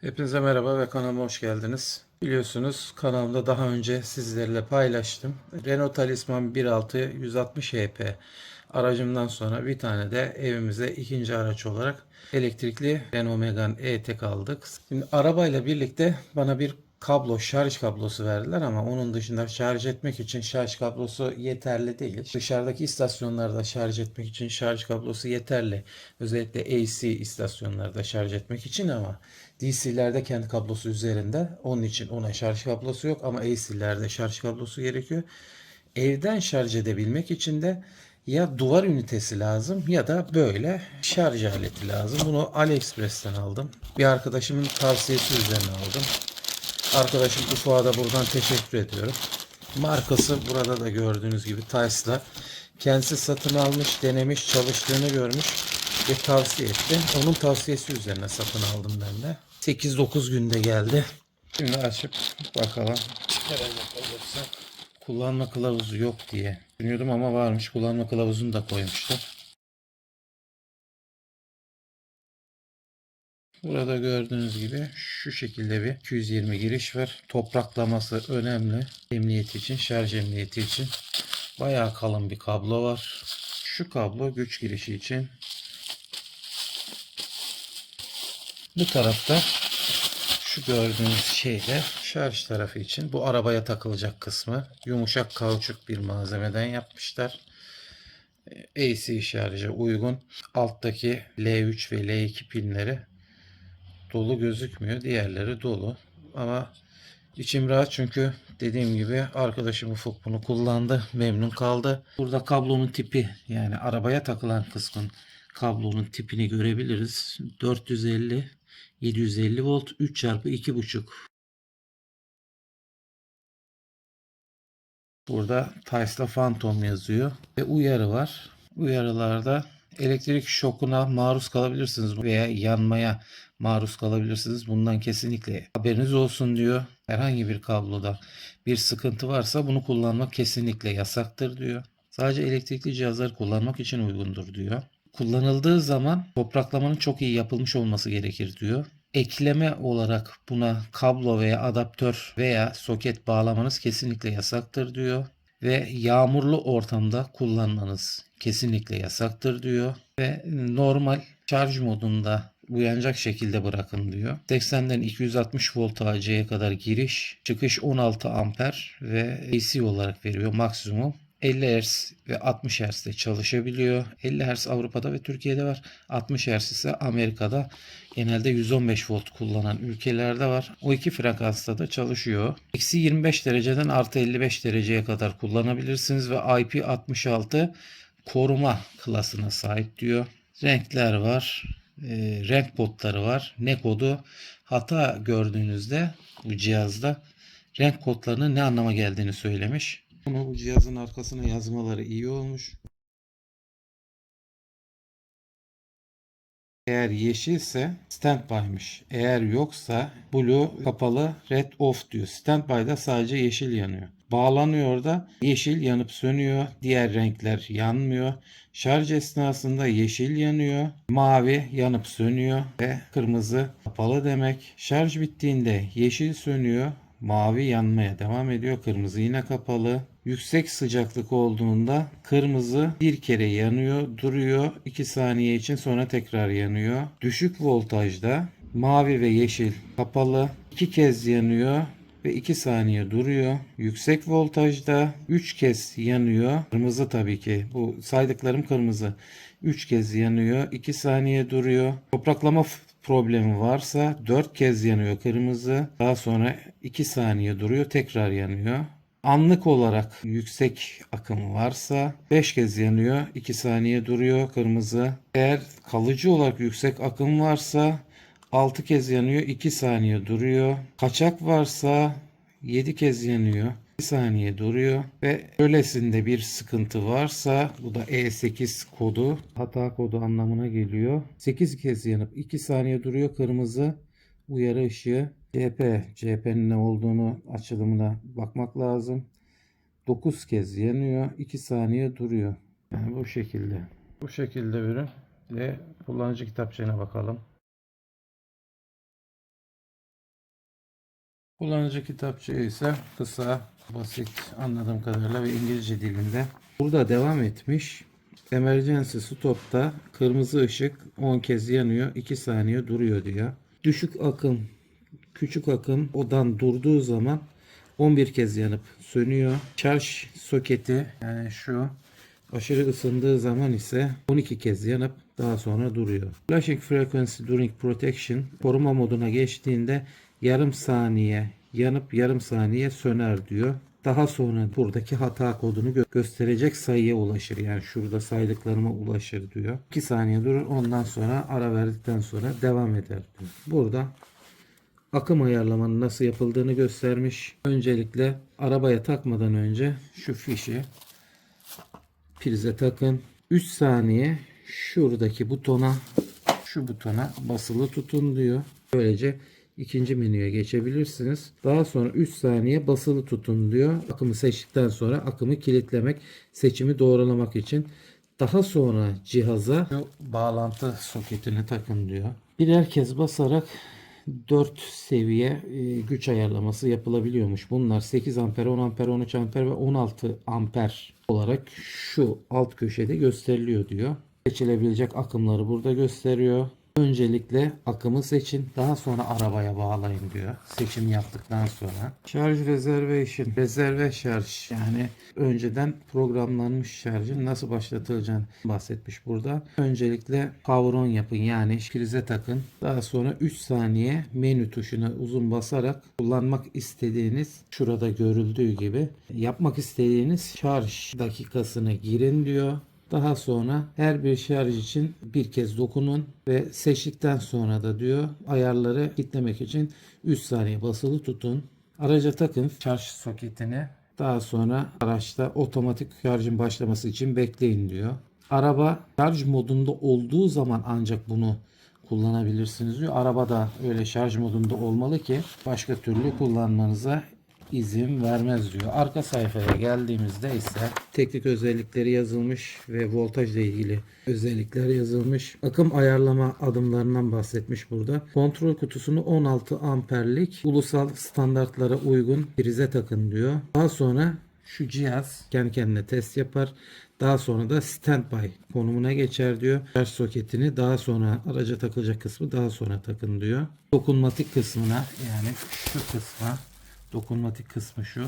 Hepinize merhaba ve kanalıma hoş geldiniz. Biliyorsunuz kanalımda daha önce sizlerle paylaştım. Renault Talisman 1.6 160 HP aracımdan sonra bir tane de evimize ikinci araç olarak elektrikli Renault Megane E-Tech aldık. Şimdi arabayla birlikte bana bir kablo, şarj kablosu verdiler ama onun dışında şarj etmek için şarj kablosu yeterli değil. Dışarıdaki istasyonlarda şarj etmek için şarj kablosu yeterli. Özellikle AC istasyonlarda şarj etmek için ama DC'lerde kendi kablosu üzerinde. Onun için ona şarj kablosu yok ama AC'lerde şarj kablosu gerekiyor. Evden şarj edebilmek için de ya duvar ünitesi lazım ya da böyle şarj aleti lazım. Bunu AliExpress'ten aldım. Bir arkadaşımın tavsiyesi üzerine aldım. Arkadaşım Ufuk'a da buradan teşekkür ediyorum. Markası burada da gördüğünüz gibi Tesla. Kendisi satın almış, denemiş, çalıştığını görmüş ve tavsiye etti. Onun tavsiyesi üzerine satın aldım ben de. 8-9 günde geldi. Şimdi açıp bakalım. Kalırsa. Kullanma kılavuzu yok diye düşünüyordum ama varmış. Kullanma kılavuzunu da koymuşlar. Burada gördüğünüz gibi şu şekilde bir 220 giriş var. Topraklaması önemli. Emniyeti için, şarj emniyeti için. Bayağı kalın bir kablo var. Şu kablo güç girişi için. Bu tarafta şu gördüğünüz şey de şarj tarafı için. Bu arabaya takılacak kısmı. Yumuşak kauçuk bir malzemeden yapmışlar. AC şarja uygun. Alttaki L3 ve L2 pinleri dolu gözükmüyor. Diğerleri dolu. Ama içim rahat çünkü dediğim gibi arkadaşım Ufuk bunu kullandı. Memnun kaldı. Burada kablonun tipi yani arabaya takılan kısmın kablonun tipini görebiliriz. 450 750 volt 3 çarpı 2.5 Burada Tesla Phantom yazıyor ve uyarı var. Uyarılarda elektrik şokuna maruz kalabilirsiniz veya yanmaya maruz kalabilirsiniz. Bundan kesinlikle haberiniz olsun diyor. Herhangi bir kabloda bir sıkıntı varsa bunu kullanmak kesinlikle yasaktır diyor. Sadece elektrikli cihazları kullanmak için uygundur diyor. Kullanıldığı zaman topraklamanın çok iyi yapılmış olması gerekir diyor. Ekleme olarak buna kablo veya adaptör veya soket bağlamanız kesinlikle yasaktır diyor ve yağmurlu ortamda kullanmanız kesinlikle yasaktır diyor ve normal şarj modunda uyanacak şekilde bırakın diyor. 80'den 260 volt AC'ye kadar giriş, çıkış 16 amper ve AC olarak veriyor maksimum. 50 Hz ve 60 Hz de çalışabiliyor. 50 Hz Avrupa'da ve Türkiye'de var. 60 Hz ise Amerika'da genelde 115 volt kullanan ülkelerde var. O iki frekansta da çalışıyor. Eksi 25 dereceden artı 55 dereceye kadar kullanabilirsiniz ve IP66 koruma klasına sahip diyor. Renkler var. E, renk kodları var. Ne kodu? Hata gördüğünüzde bu cihazda renk kodlarının ne anlama geldiğini söylemiş. Bunu bu cihazın arkasına yazmaları iyi olmuş. Eğer yeşilse standby'mış. Eğer yoksa blue kapalı red off diyor. Standby'da sadece yeşil yanıyor. Bağlanıyor da yeşil yanıp sönüyor. Diğer renkler yanmıyor. Şarj esnasında yeşil yanıyor. Mavi yanıp sönüyor ve kırmızı kapalı demek. Şarj bittiğinde yeşil sönüyor. Mavi yanmaya devam ediyor. Kırmızı yine kapalı. Yüksek sıcaklık olduğunda kırmızı bir kere yanıyor, duruyor. 2 saniye için sonra tekrar yanıyor. Düşük voltajda mavi ve yeşil kapalı. 2 kez yanıyor ve 2 saniye duruyor. Yüksek voltajda 3 kez yanıyor. Kırmızı tabii ki. Bu saydıklarım kırmızı. 3 kez yanıyor. 2 saniye duruyor. Topraklama problemi varsa 4 kez yanıyor kırmızı. Daha sonra 2 saniye duruyor. Tekrar yanıyor. Anlık olarak yüksek akım varsa 5 kez yanıyor. 2 saniye duruyor kırmızı. Eğer kalıcı olarak yüksek akım varsa 6 kez yanıyor. 2 saniye duruyor. Kaçak varsa 7 kez yanıyor. 2 saniye duruyor ve öylesinde bir sıkıntı varsa bu da E8 kodu hata kodu anlamına geliyor. 8 kez yanıp 2 saniye duruyor kırmızı uyarı ışığı. CHP, CHP'nin ne olduğunu açılımına bakmak lazım. 9 kez yanıyor, 2 saniye duruyor. Yani bu şekilde. Bu şekilde ürün ve kullanıcı kitapçığına bakalım. Kullanıcı kitapçığı ise kısa, basit anladığım kadarıyla ve İngilizce dilinde. Burada devam etmiş. Emergency stop'ta kırmızı ışık 10 kez yanıyor, 2 saniye duruyor diyor. Düşük akım, küçük akım odan durduğu zaman 11 kez yanıp sönüyor. Şarj soketi yani şu aşırı ısındığı zaman ise 12 kez yanıp daha sonra duruyor. Flashing frequency during protection koruma moduna geçtiğinde yarım saniye yanıp yarım saniye söner diyor. Daha sonra buradaki hata kodunu gö- gösterecek sayıya ulaşır. Yani şurada saydıklarıma ulaşır diyor. 2 saniye durur ondan sonra ara verdikten sonra devam eder diyor. Burada akım ayarlamanın nasıl yapıldığını göstermiş. Öncelikle arabaya takmadan önce şu fişi prize takın. 3 saniye şuradaki butona şu butona basılı tutun diyor. Böylece ikinci menüye geçebilirsiniz. Daha sonra 3 saniye basılı tutun diyor. Akımı seçtikten sonra akımı kilitlemek, seçimi doğrulamak için. Daha sonra cihaza bağlantı soketini takın diyor. Birer kez basarak 4 seviye e, güç ayarlaması yapılabiliyormuş. Bunlar 8 amper, 10 amper, 13 amper ve 16 amper olarak şu alt köşede gösteriliyor diyor. Seçilebilecek akımları burada gösteriyor. Öncelikle akımı seçin. Daha sonra arabaya bağlayın diyor. Seçim yaptıktan sonra. Şarj reservation. Rezerve şarj. Yani önceden programlanmış şarjın nasıl başlatılacağını bahsetmiş burada. Öncelikle power on yapın. Yani prize takın. Daha sonra 3 saniye menü tuşuna uzun basarak kullanmak istediğiniz şurada görüldüğü gibi yapmak istediğiniz şarj dakikasını girin diyor. Daha sonra her bir şarj için bir kez dokunun ve seçtikten sonra da diyor ayarları kilitlemek için 3 saniye basılı tutun. Araca takın şarj soketini. Daha sonra araçta otomatik şarjın başlaması için bekleyin diyor. Araba şarj modunda olduğu zaman ancak bunu kullanabilirsiniz diyor. Araba da öyle şarj modunda olmalı ki başka türlü kullanmanıza izin vermez diyor. Arka sayfaya geldiğimizde ise teknik özellikleri yazılmış ve voltajla ilgili özellikler yazılmış. Akım ayarlama adımlarından bahsetmiş burada. Kontrol kutusunu 16 amperlik ulusal standartlara uygun prize takın diyor. Daha sonra şu cihaz kendi kendine test yapar. Daha sonra da standby konumuna geçer diyor. Şarj soketini daha sonra araca takılacak kısmı daha sonra takın diyor. Dokunmatik kısmına yani şu kısma dokunmatik kısmı şu.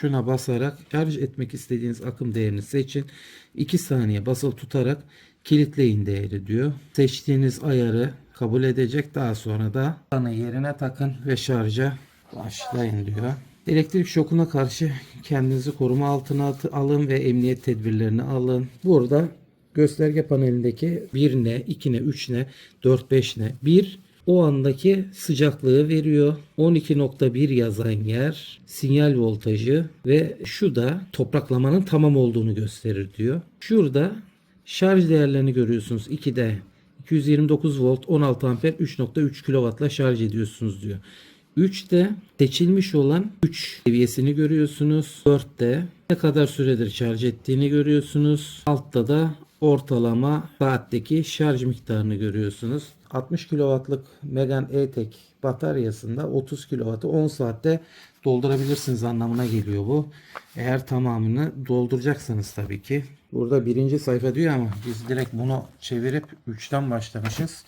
Şuna basarak şarj etmek istediğiniz akım değerini seçin. 2 saniye basılı tutarak kilitleyin değeri diyor. Seçtiğiniz ayarı kabul edecek. Daha sonra da anı yerine takın ve şarja başlayın diyor. Elektrik şokuna karşı kendinizi koruma altına alın ve emniyet tedbirlerini alın. Burada gösterge panelindeki 1 ne, 2 ne, 3 ne, 4, 5 ne. 1 o andaki sıcaklığı veriyor. 12.1 yazan yer sinyal voltajı ve şu da topraklamanın tamam olduğunu gösterir diyor. Şurada şarj değerlerini görüyorsunuz. 2'de 229 volt 16 amper 3.3 kW'la şarj ediyorsunuz diyor. 3'te seçilmiş olan 3 seviyesini görüyorsunuz. 4'te ne kadar süredir şarj ettiğini görüyorsunuz. Altta da ortalama saatteki şarj miktarını görüyorsunuz. 60 kW'lık Megan E-Tek bataryasında 30 kW'ı 10 saatte doldurabilirsiniz anlamına geliyor bu. Eğer tamamını dolduracaksanız tabii ki. Burada birinci sayfa diyor ama biz direkt bunu çevirip 3'ten başlamışız.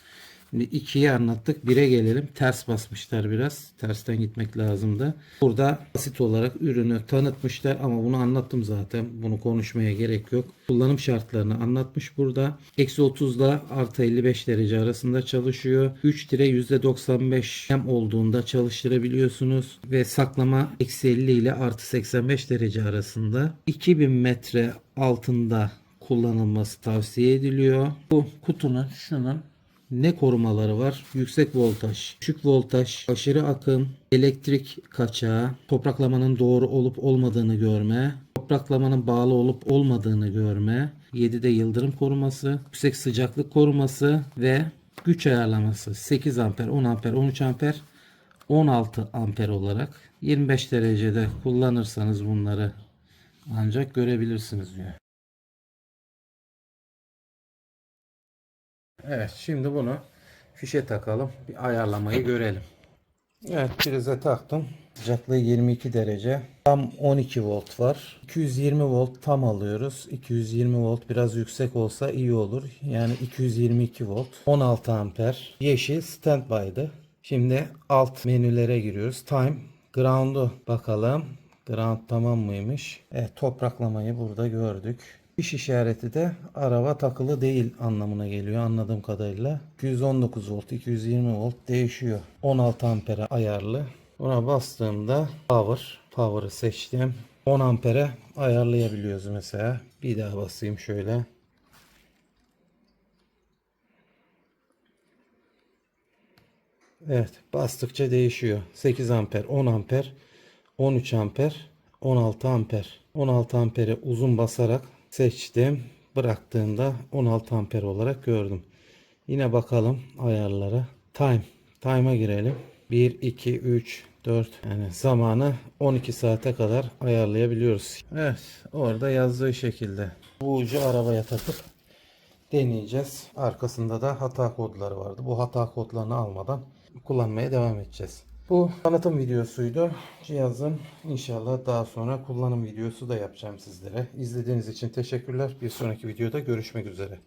Şimdi 2'yi anlattık. 1'e gelelim. Ters basmışlar biraz. Tersten gitmek lazımdı. Burada basit olarak ürünü tanıtmışlar ama bunu anlattım zaten. Bunu konuşmaya gerek yok. Kullanım şartlarını anlatmış burada. Eksi 30 ile artı 55 derece arasında çalışıyor. 3 dire %95 hem olduğunda çalıştırabiliyorsunuz. Ve saklama eksi 50 ile artı 85 derece arasında. 2000 metre altında kullanılması tavsiye ediliyor. Bu kutunun şunun ne korumaları var? Yüksek voltaj, düşük voltaj, aşırı akım, elektrik kaçağı, topraklamanın doğru olup olmadığını görme, topraklamanın bağlı olup olmadığını görme, 7'de yıldırım koruması, yüksek sıcaklık koruması ve güç ayarlaması 8 amper, 10 amper, 13 amper, 16 amper olarak 25 derecede kullanırsanız bunları ancak görebilirsiniz diyor. Evet şimdi bunu fişe takalım. Bir ayarlamayı görelim. Evet prize taktım. Sıcaklığı 22 derece. Tam 12 volt var. 220 volt tam alıyoruz. 220 volt biraz yüksek olsa iyi olur. Yani 222 volt. 16 amper. Yeşil standby'dı. Şimdi alt menülere giriyoruz. Time. Ground'u bakalım. Ground tamam mıymış? Evet topraklamayı burada gördük. İş işareti de araba takılı değil anlamına geliyor anladığım kadarıyla. 219 volt, 220 volt değişiyor. 16 ampere ayarlı. Buna bastığımda power, power'ı seçtim. 10 ampere ayarlayabiliyoruz mesela. Bir daha basayım şöyle. Evet bastıkça değişiyor. 8 amper, 10 amper, 13 amper, 16 amper. 16 ampere uzun basarak seçtim. Bıraktığımda 16 amper olarak gördüm. Yine bakalım ayarlara. Time. Time'a girelim. 1, 2, 3, 4 yani zamanı 12 saate kadar ayarlayabiliyoruz. Evet orada yazdığı şekilde. Bu ucu arabaya takıp deneyeceğiz. Arkasında da hata kodları vardı. Bu hata kodlarını almadan kullanmaya devam edeceğiz. Bu tanıtım videosuydu. Cihazın inşallah daha sonra kullanım videosu da yapacağım sizlere. İzlediğiniz için teşekkürler. Bir sonraki videoda görüşmek üzere.